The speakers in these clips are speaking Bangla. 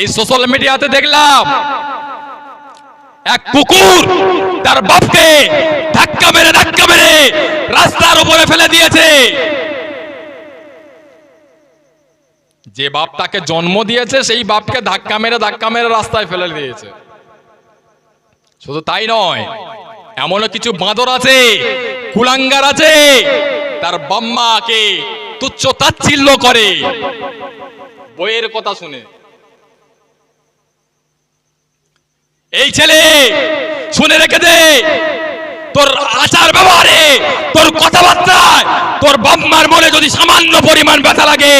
এই সোশ্যাল মিডিয়াতে দেখলাম, এক কুকুর তার বাপকে ধাক্কা মেরে ধাক্কা মেরে রাস্তার উপরে ফেলে দিয়েছে। যে বাপ তাকে জন্ম দিয়েছে, সেই বাপকে ধাক্কা মেরে ধাক্কা মেরে রাস্তায় ফেলে দিয়েছে। শুধু তাই নয়, এমনও কিছু বাঁদর আছে, কুলাঙ্গার আছে, তার বাম্মাকে তুচ্ছ তাচ্ছিল্য করে। বইয়ের কথা শুনে। এই ছেলে, শুনে রেখে দে। তোর আচার ব্যবহারে, তোর কথাবার্তায়, তোর বাম্মার মনে যদি সামান্য পরিমাণ ব্যথা লাগে,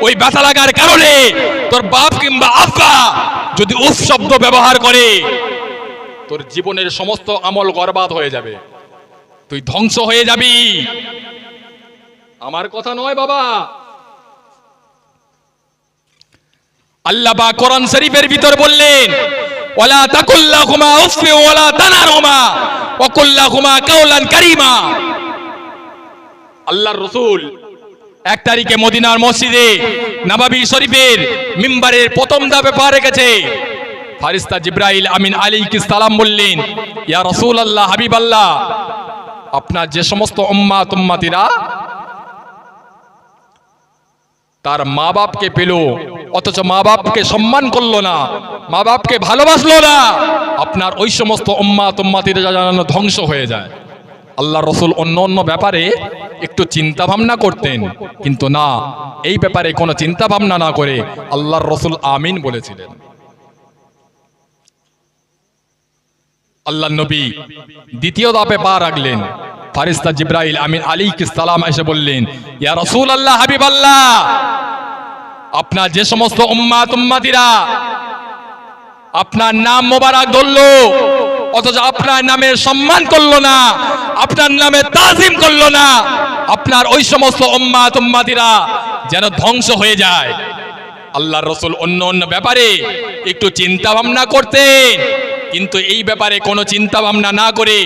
ওই ব্যথা লাগার কারণে তোর বাপ কিংবা আব্বা যদি উফ শব্দ ব্যবহার করে, তোর জীবনের সমস্ত আমল গরবাদ হয়ে যাবে। তুই ধ্বংস হয়ে যাবি। আমার কথা নয় বাবা। আল্লাহ বা কোরআন শরীফের ভিতর বললেন ওয়ালা তাকুল্লাহুমা উফি ওয়ালা তানারহুমা ওয়া কুল্লাহুমা কাওলান কারীমা। আল্লাহর রাসূল এক তারিখে মদিনার মসজিদে নবাবী শরীফের মিম্বারের প্রথম ধাপে পা রেখেছে। ফারিস্তা জিব্রাইল আমিন আলাইহিস সালাম বললেন, ইয়া রাসূলুল্লাহ, হাবিবাল্লাহ, আপনার যে সমস্ত উম্মাত, উম্মাতিরা তার মা বাপকে পেল অথচ মা বাপকে সম্মান করল না, মা বাপকে ভালোবাসলো না, আপনার ওই সমস্ত উম্মা তুম্মাতিরা জানানো ধ্বংস হয়ে যায়। আল্লাহ রসুল অন্য অন্য ব্যাপারে একটু চিন্তা ভাবনা করতেন, কিন্তু না, এই ব্যাপারে কোনো চিন্তা ভাবনা না করে আল্লাহর রসুল আমিন বলেছিলেন। আল্লাহ নবী দ্বিতীয় দাপে পা রাখলেন। ফারিস্তা জিব্রাইল আমিন আলী সালাম এসে বললেন, ইয়া রসুল আল্লাহ হাবিব আল্লাহ আপনার যে সমস্ত উম্মাত উম্মাতিরা আপনার নাম মোবারক ধরলো, অথচ আপনার নামে সম্মান করল না, আপনার নামে তাজিম করল না, আপনার ওই সমস্ত উম্মাত উম্মাতিরা যেন ধ্বংস হয়ে যায়। আল্লাহর রসুল অন্য অন্য ব্যাপারে একটু চিন্তা ভাবনা করতেন, কিন্তু এই ব্যাপারে কোনো চিন্তা ভাবনা না করে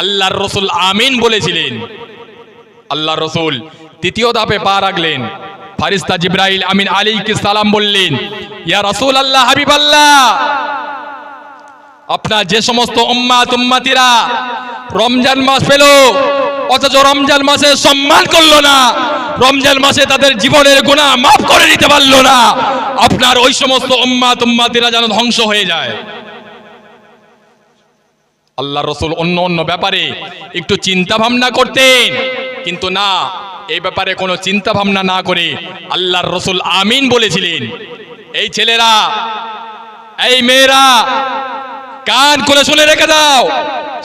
আল্লাহর রসুল আমিন বলেছিলেন। আল্লাহ রসুল তৃতীয় ধাপে পা রাখলেন। ফারিস্তা জিব্রাইল আমিন আলীকে সালাম বললেন, ইয়া রসুল আল্লাহ হাবিব আল্লাহ আপনার যে সমস্ত উম্মাত, উম্মাতিরা রমজান মাস পেল, অথচ রমজান মাসে সম্মান করল না, রমজান মাসে তাদের জীবনের গুণা মাফ করে দিতে পারল না, আপনার ওই সমস্ত উম্মাত, উম্মাতিরা যেন ধ্বংস হয়ে যায়। আল্লাহ রসুল অন্য অন্য ব্যাপারে একটু চিন্তা ভাবনা করতেন, কিন্তু না এই ব্যাপারে কোনো চিন্তা ভাবনা না করে আল্লাহর রসুল আমিন বলেছিলেন। এই ছেলেরা, এই মেয়েরা, কান করে শুনে রেখে দাও।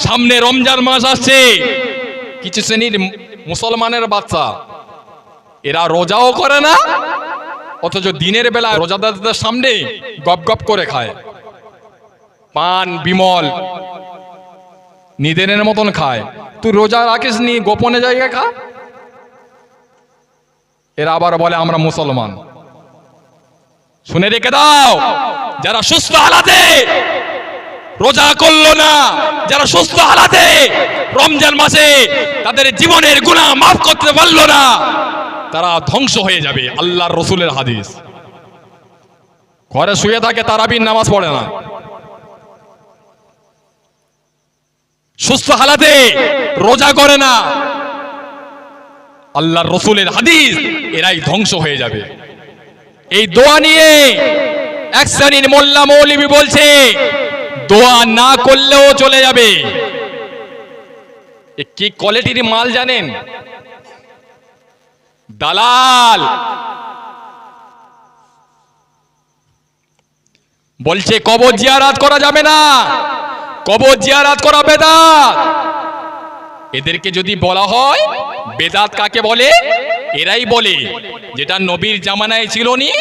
সামনে রমজান মাস আসছে। কিছু শ্রেণির মুসলমানের বাচ্চা, এরা রোজাও করে না, অথচ দিনের বেলা রোজাদারদের সামনে গপ গপ করে খায়। পান, বিমল নিদেনের মতন খায়। তুই রোজা রাখিস নি গোপনে জায়গায় খা। এরা আবার বলে, আমরা মুসলমান। শুনে রেখে দাও, যারা সুস্থ হালাতে রোজা করল না, যারা সুস্থ হালাতে রমজান মাসে তাদের জীবনের গুণা মাফ করতে পারল না, তারা ধ্বংস হয়ে যাবে, আল্লাহর রসুলের হাদিস। ঘরে শুয়ে থাকে তারা তারাবির নামাজ পড়ে না। সুস্থ হালাতে রোজা করে না আল্লাহর রসুলের হাদিস, এরাই ধ্বংস হয়ে যাবে। এই দোয়া নিয়ে এক শ্রেণির মোল্লা মৌলিবি বলছে, দোয়া না করলেও চলে যাবে। কি কোয়ালিটির মাল জানেন? দালাল। বলছে, কবর জিয়ারাত করা যাবে না। কবর জিয়ারাত করা বেদাত। এদেরকে যদি বলা হয়, বেদাত কাকে বলে? এরাই বলে, যেটা নবীর জামানায় ছিল নি,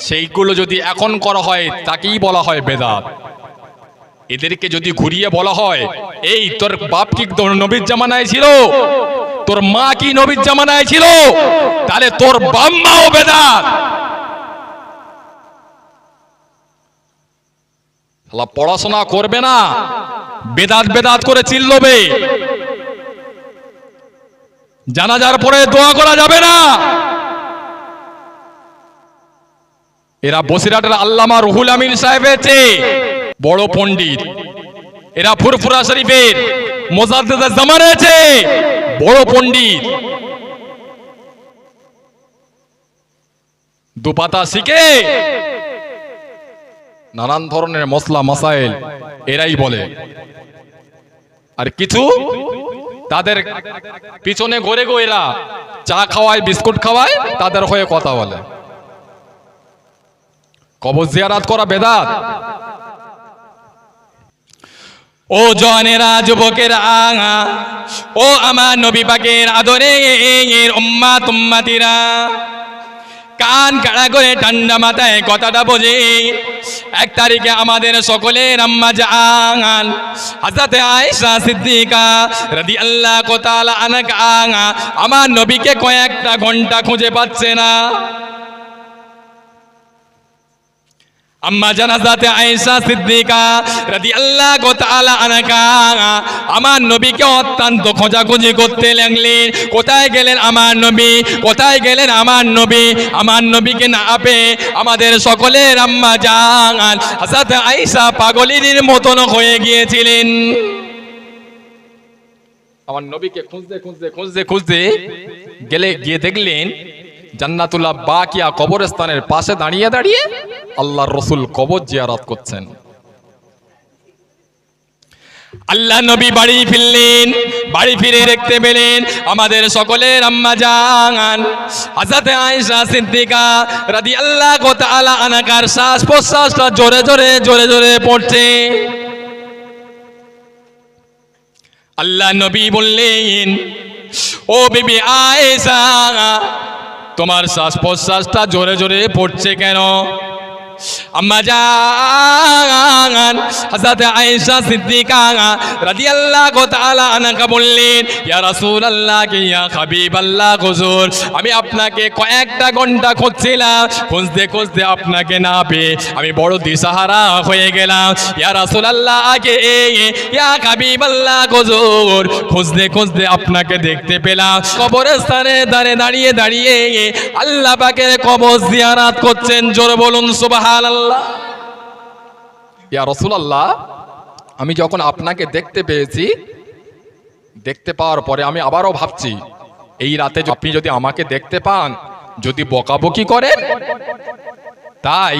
সেইগুলো যদি এখন করা হয়, তাকেই বলা হয় বেদাত। এদেরকে যদি ঘুরিয়ে বলা হয়, এই, তোর বাপ কি তোর নবীর জামানায় ছিল? তোর মা কি নবীর জামানায় ছিল? তাহলে তোর বাম্মাও বেদাত। পড়াশোনা করবে না, বেদাত বেদাত করে চিল্লবে। জানাজার পরে দোয়া করা যাবে না। এরা বসিরহাটের আল্লামা রুহুল আমিন সাহেবের চেয়ে বড় পণ্ডিত। এরা ফুরফুরা শরীফের মোজাদ্দেদা জামান আছে বড় পণ্ডিত। দুপাতা শিখে নানান ধরনের মশলা, মাসাইল এরাই বলে। আর কিছু? তাদের পিছনে ঘরে গো এরা। চা খাওয়ায়, বিস্কুট খাওয়ায়, তাদের হয়ে কথা বলে। কবর জিয়ারাত করা বেদাত। ও জনেরা যুবকেরা ও আমার নবী পাকের আদরে উম্মা তুম্মাতিরা কান কাড়া করে ঠান্ডা মাথায় কথাটা বোঝে এক তারিখে আমাদের সকলের আম্মা জান হাজাতে আয়েশা সিদ্দিকা রাদিয়াল্লাহু তাআলা আঙা আমার নবীকে কয়েকটা ঘণ্টা খুঁজে পাচ্ছে না। আম্মা জানাজাতে আয়েশা সিদ্দিকা রাদিয়াল্লাহু তাআলা আনহা, আমার নবীকে অত্যন্ত খোঁজাখুঁজি করতে লাগলেন। কোথায় গেলেন আমার নবী? কোথায় গেলেন আমার নবী? আমার নবীকে না আপে আমাদের সকলের আম্মা জান, হাজরাত আয়েশা পাগলিনীর মতন হয়ে গিয়েছিলেন। আমার নবীকে খুঁজতে খুঁজতে খুঁজতে খুঁজতে গেলে গিয়ে দেখলেন জান্নাতুল্লাহ বাকিয়া কবরস্থানের পাশে দাঁড়িয়ে দাঁড়িয়ে আল্লাহর রসুল কবর জিয়ারত করছেন। আল্লাহ নবী বাড়ি ফিরলেন, বাড়ি ফিরে দেখতে পেলেন আমাদের সকলের আম্মা জান। হাজাতে আয়েশা সিদ্দিকা রাদিয়াল্লাহু তাআলা আনাকার শ্বাস প্রশ্বাসটা জোরে জোরে জোরে জোরে পড়ছে। আল্লাহ নবী বললেন, ও বিবি আয়েশা, তোমার শ্বাস প্রশ্বাসটা জোরে জোরে পড়ছে কেন? আম্মা জান হযরত আয়েশা সিদ্দিকা রাদিয়াল্লাহু তাআলা আনহা বললেন, ইয়া রাসূলুল্লাহ কি ইয়া হাবিবাল্লাহ, হুজুর, আমি আপনাকে কয়েকটা ঘণ্টা খুঁজছিলাম, খুঁজতে খুঁজতে আপনাকে না পেয়ে আমি বড় দিশাহারা হয়ে গেলাম। ইয়া রাসূলুল্লাহ আগে ইয়া হাবিবাল্লাহ, হুজুর, খুঁজতে খুঁজতে আপনাকে দেখতে পেলাম। কবরস্থানে দাঁড়ে দাঁড়িয়ে দাঁড়িয়ে আল্লাহ পাকের কবর জিয়ারাত করছেন, জোর বলুন সুবহানাল্লাহ। ইয়া রাসূলুল্লাহ, আমি যখন আপনাকে দেখতে পেয়েছি, দেখতে পাওয়ার পরে আমি আবারও ভাবছি, এই রাতে আপনি যদি আমাকে দেখতে পান, যদি বকাবকি করেন তাই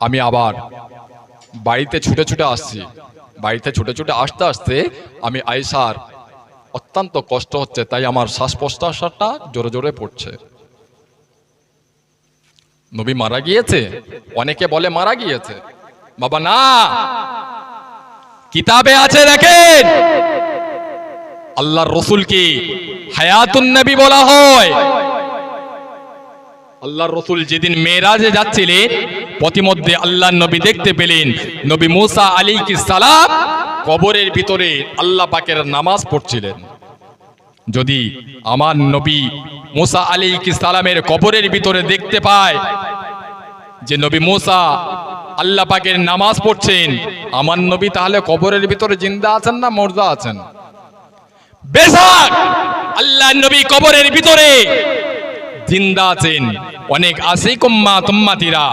আমি আবার বাড়িতে ছুটে ছুটে আসছি। বাড়িতে ছুটে ছুটে আসতে আসতে আমি আয়সার অত্যন্ত কষ্ট হচ্ছে, তাই আমার শ্বাস প্রশ্বাসটা জোরে জোরে পড়ছে। নবী মারা গিয়েছে? অনেকে বলে মারা গিয়েছে। বাবা, না! কিতাবে আছে, দেখেন! আল্লাহর রসুল কি হায়াতুন নবী বলা হয়? আল্লাহর রসুল যেদিন মেয়েরাজে যাচ্ছিলেন, পথিমধ্যে আল্লাহ নবী দেখতে পেলেন। নবী মুসা আলী কি সালাম কবরের ভিতরে আল্লাহ পাকের নামাজ পড়ছিলেন। যদি আমার নবী মুসা আলী কি সালামের কবরের ভিতরে দেখতে পায় যে নবী মুসা আল্লাহ পাকের নামাজ পড়ছেন, আমার নবী তাহলে কবরের ভিতরে জিন্দা আছেন না মর্দা আছেন? বেশাক আল্লাহ নবী কবরের ভিতরে জিন্দা আছেন। অনেক আশিক উম্মা তুম্মাতিরা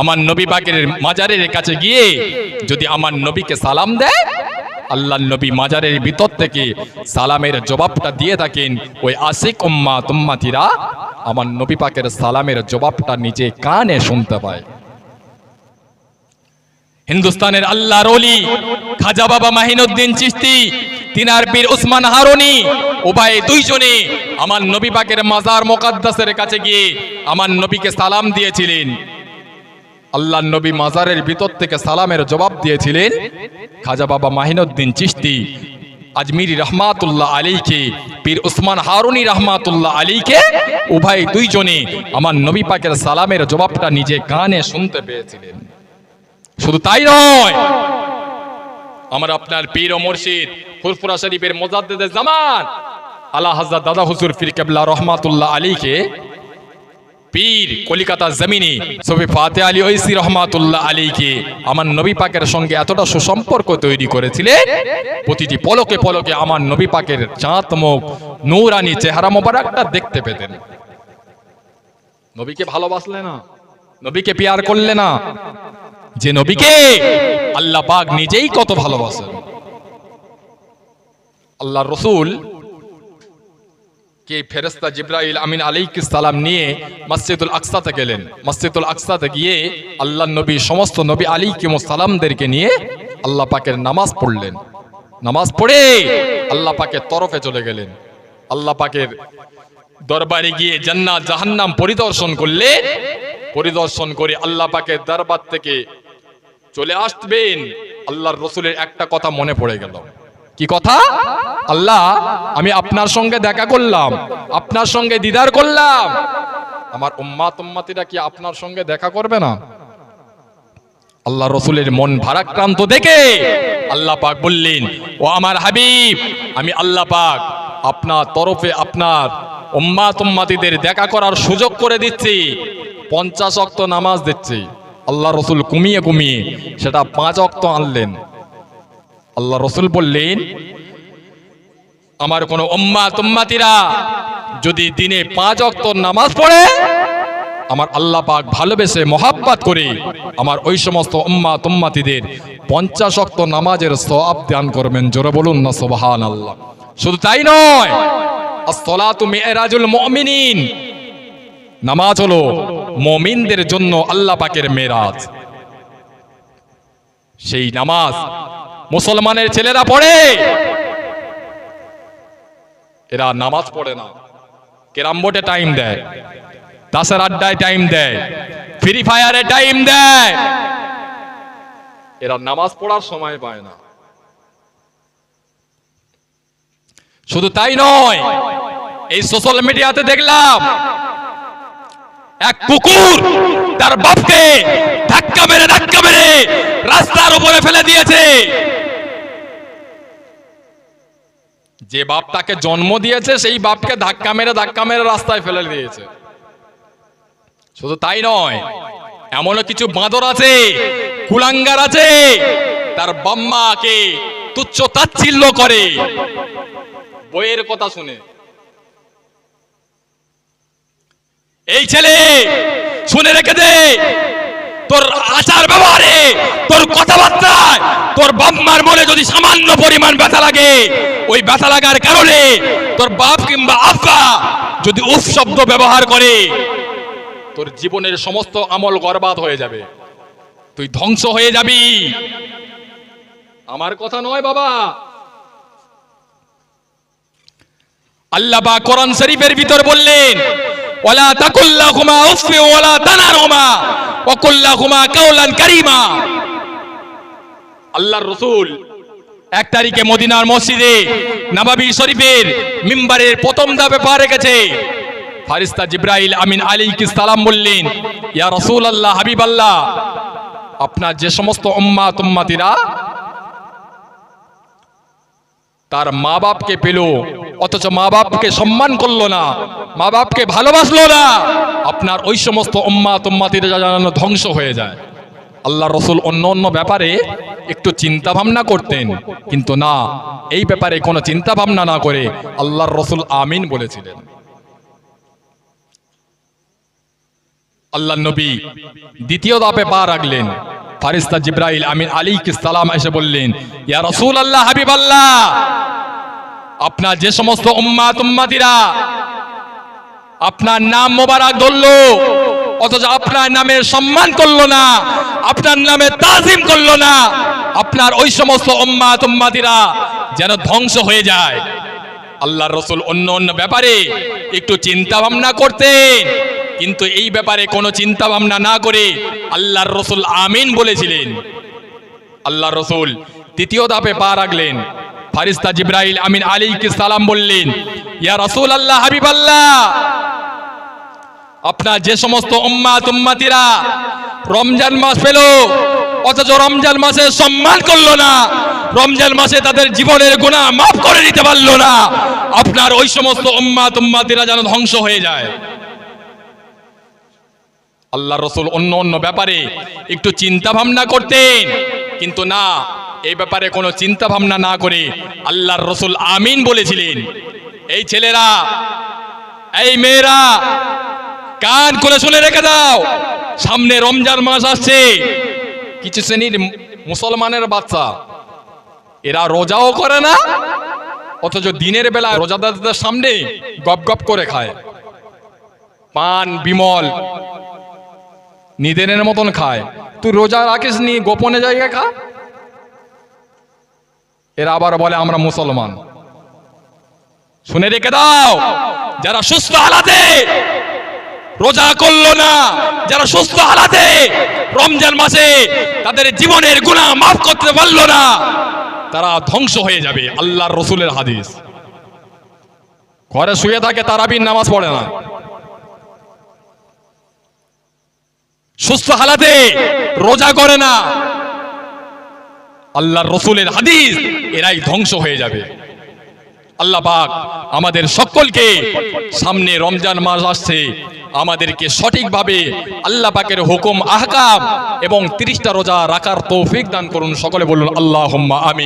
আমার নবী পাকের মাজারের কাছে গিয়ে যদি আমার নবীকে সালাম দেয় আল্লাহ নবী মাজারের ভিতর থেকে সালামের জবাবটা দিয়ে থাকেন, ওই আশিক উম্মা তুম্মাতিরা আমার নবী পাকের সালামের জবাবটা নিজে কানে শুনতে পায়। হিন্দুস্তানের আল্লাহর অলি খাজা বাবা মাহিনুদ্দিন চিস্তি তিনার পীর উসমান হারুনি, উভয় দুইজনে আমার নবী পাকের মাজার মোকাদ্দাসের কাছে গিয়ে আমার নবীকে সালাম দিয়েছিলেন। আল্লাহ নবী মাজারের ভিতর থেকে সালামের জবাব দিয়েছিলেন, খাজা বাবা মাহিনুদ্দিন চিস্তি আজমিরি রহমাতুল্লাহ আলীকে পীর উসমান হারুনি রহমাতুল্লাহ আলীকে উভয় দুইজনে আমার নবী পাকের সালামের জবাবটা নিজে গানে শুনতে পেয়েছিলেন। শুধু তাই নয়, আমার আপনার পীর ও মুর্শিদ ফুরফুরা শরীফের মোজাদ্দেদের জামান আল্লাহ হাজরত দাদা হুজুর ফির কেবলা রহমাতুল্লাহ আলীকে পীর কলিকাতা জমিনে সবি ফাতে আলী ঐসি রহমাতুল্লাহ আলীকে আমার নবী পাকের সঙ্গে এতটা সুসম্পর্ক তৈরি করেছিলেন। প্রতিটি পলকে পলকে আমার নবী পাকের চাঁত মুখ, নূরানি চেহারা মোবারকটা দেখতে পেতেন। নবীকে ভালোবাসলে না, নবীকে পিয়ার করলে না, যে নবীকে আল্লাহ পাক নিজেই কত ভালোবাসেন। আল্লাহ রসুল কে ফেরেস্তা জিব্রাইল আমিন আলাইহিস সালাম নিয়ে মসজিদুল আকসাতে গেলেন। মসজিদুল আকসাতে গিয়ে আল্লাহ নবী, সমস্ত নবী আলাইহিম সালামদেরকে নিয়ে আল্লাহ পাকের নামাজ পড়লেন। নামাজ পড়ে আল্লাহ পাকের তরফে চলে গেলেন। আল্লাহ পাকের দরবারে গিয়ে জান্নাত, জাহান্নাম পরিদর্শন করলে, পরিদর্শন করে আল্লাহ পাকের দরবার থেকে চলে আসবেন। আল্লাহর রসুলের একটা কথা মনে পড়ে গেল। কি কথা? আল্লাহ, আমি আপনার সঙ্গে দেখা করলাম, আপনার সঙ্গে দিদার করলাম। আমার উম্মাত উম্মাতিরা কি আপনার সঙ্গে দেখা করবে না? আল্লাহ রসুলের মন ভারাক্রান্ত দেখে আল্লাহ পাক বললেন, ও আমার হাবিব, আমি আল্লাহ পাক আপনার তরফে আপনার উম্মাত উম্মাতিদের দেখা করার সুযোগ করে দিচ্ছি, পঞ্চাশ অক্ত নামাজ দিচ্ছি। আল্লাহ রসুল কমিয়ে কমিয়ে সেটা পাঁচ অক্ত আনলেন। আল্লাহ রসুল বললেন, আমার কোনো উম্মা তুম্মাতিরা যদি দিনে পাঁচ অক্ত নামাজ পড়ে, আমার আল্লাহ পাক ভালোবেসে মহাব্বাত করে আমার ওই সমস্ত উম্মা তুম্মাতিদের পঞ্চাশ অক্ত নামাজের সওয়াব দান করবেন। জোরে বলুন না সুবহান আল্লাহ শুধু তাই নয় নামাজ হলো মমিনদের জন্য আল্লাহ পাকের মেরাজ। সেই নামাজ মুসলমানের ছেলেরা পড়ে। এরা নামাজ পড়ে না। কেরাম বোর্ডে টাইম দেয়। তাসের আড্ডায় টাইম দেয়। ফ্রি ফায়ারে টাইম দেয়। এরা নামাজ পড়ার সময় পায় না। শুধু তাই নয়, এই সোশ্যাল মিডিয়াতে দেখলাম, এক কুকুর তার বাপকে ধাক্কা মেরে ধাক্কা মেরে রাস্তার উপরে ফেলে দিয়েছে। যে বাপ তাকে জন্ম দিয়েছে, সেই বাপকে ধাক্কা মেরে ধাক্কা মেরে রাস্তায় ফেলে দিয়েছে। শুধু তাই নয়, এমনও কিছু বাঁদর আছে, কুলাঙ্গার আছে, তার বাম্মাকে তুচ্ছ তাচ্ছিল্য করে। বইয়ের কথা শুনে। এই ছেলে শুনে রেখে দে তোর আচার ব্যবহারে, তোর কথাবার্তায়, তোর বাম্মার মনে যদি সামান্য পরিমাণ ব্যথা লাগে, ওই ব্যথা লাগার কারণে তোর বাপ কিংবা আব্বা যদি উফ শব্দ ব্যবহার করে, তোর জীবনের সমস্ত আমল গরবাদ হয়ে যাবে। তুই ধ্বংস হয়ে যাবি। আমার কথা নয় বাবা। আল্লাহ বা কোরআন শরীফের ভিতর বললেন ওয়ালা তাকুল্লাহুমা উফি ওয়ালা তানারহুমা ওয়া কুল্লাহুমা কাওলান কারীমা। আল্লাহর রাসূল এক তারিখে মদিনার মসজিদে নবাবী শরীফের মিম্বারের প্রথম ধাপে পা রেখেছে। ফারিস্তা জিব্রাইল আমিন আলাইহিস সালাম বললেন, ইয়া রাসূলুল্লাহ, হাবিবাল্লাহ, আপনার যে সমস্ত উম্মাত, উম্মাতিরা তার মা বাপকে পেল অথচ মা বাপকে সম্মান করল না, মা বাপকে ভালোবাসলো না। আপনার ওই সমস্ত উম্মা তুম্মাতিরা জানানো ধ্বংস হয়ে যায়। আল্লাহ রসুল অন্য অন্য ব্যাপারে একটু চিন্তা ভাবনা করতেন, কিন্তু না, এই ব্যাপারে কোনো চিন্তা ভাবনা না করে আল্লাহর রসুল আমিন বলেছিলেন। আল্লাহ নবী দ্বিতীয় দাপে পা রাখলেন। ফারিস্তা জিব্রাইল আমিন আলী সালাম এসে বললেন, ইয়া রসুল আল্লাহ হাবিব আল্লাহ আপনার যে সমস্ত উম্মাত উম্মাতিরা আপনার নাম মোবারক ধরলো অথচ আপনার নামে সম্মান করল না আপনার নামে তাজিম করল না আপনার ওই সমস্ত উম্মাত উম্মাতিরা যেন ধ্বংস হয়ে যায় আল্লাহর রসুল অন্য অন্য ব্যাপারে একটু চিন্তা ভাবনা করতেন কিন্তু এই ব্যাপারে কোনো চিন্তা ভাবনা না করে আল্লাহর রসুল আমিন বলেছিলেন আল্লাহর রসুল তৃতীয় ধাপে পা রাখলেন ফারিস্তা জিব্রাইল আমিন আলীকে সালাম বললেন, ইয়া রসুল আল্লাহ হাবিব আল্লাহ আপনার যে সমস্ত উম্মাত, উম্মাতিরা রমজান মাস পেল, অথচ রমজান মাসে সম্মান করল না, রমজান মাসে তাদের জীবনের গুণা মাফ করে দিতে পারল না, আপনার ওই সমস্ত উম্মাত, উম্মাতিরা যেন ধ্বংস হয়ে যায়। আল্লাহ রসুল অন্য অন্য ব্যাপারে একটু চিন্তা ভাবনা করতেন, কিন্তু না এই ব্যাপারে কোনো চিন্তা ভাবনা না করে আল্লাহর রসুল আমিন বলেছিলেন। এই ছেলেরা, এই মেয়েরা, কান করে শুনে রেখে দাও। সামনে রমজান মাস আসছে। কিছু শ্রেণির মুসলমানের বাচ্চা, এরা রোজাও করে না, অথচ দিনের বেলা রোজাদারদের সামনে গপ গপ করে খায়। পান, বিমল, নিদেনের মতন খায়। তুই রোজা রাখিস নি গোপনে জায়গায় খা। এরা আবার বলে, আমরা মুসলমান। শুনে রেখে দাও, যারা সুস্থ হালাতে রোজা করল না, যারা সুস্থ হালাতে রমজান মাসে তাদের জীবনের গুণা মাফ করতে পারল না, তারা ধ্বংস হয়ে যাবে, আল্লাহর রসুলের হাদিস। ঘরে শুয়ে থাকে, তারাবির নামাজ পড়ে না। সুস্থ হালাতে রোজা করে না আল্লাহর রসুলের হাদিস, এরাই ধ্বংস হয়ে যাবে। আল্লাহ পাক আমাদের সকলকে সামনে রমজান মাস আসছে, আমাদেরকে সঠিকভাবে আল্লাহ পাকের হুকুম, আহকাম এবং তিরিশটা রোজা রাখার তৌফিক দান করুন। সকলে বলুন আল্লাহ আমি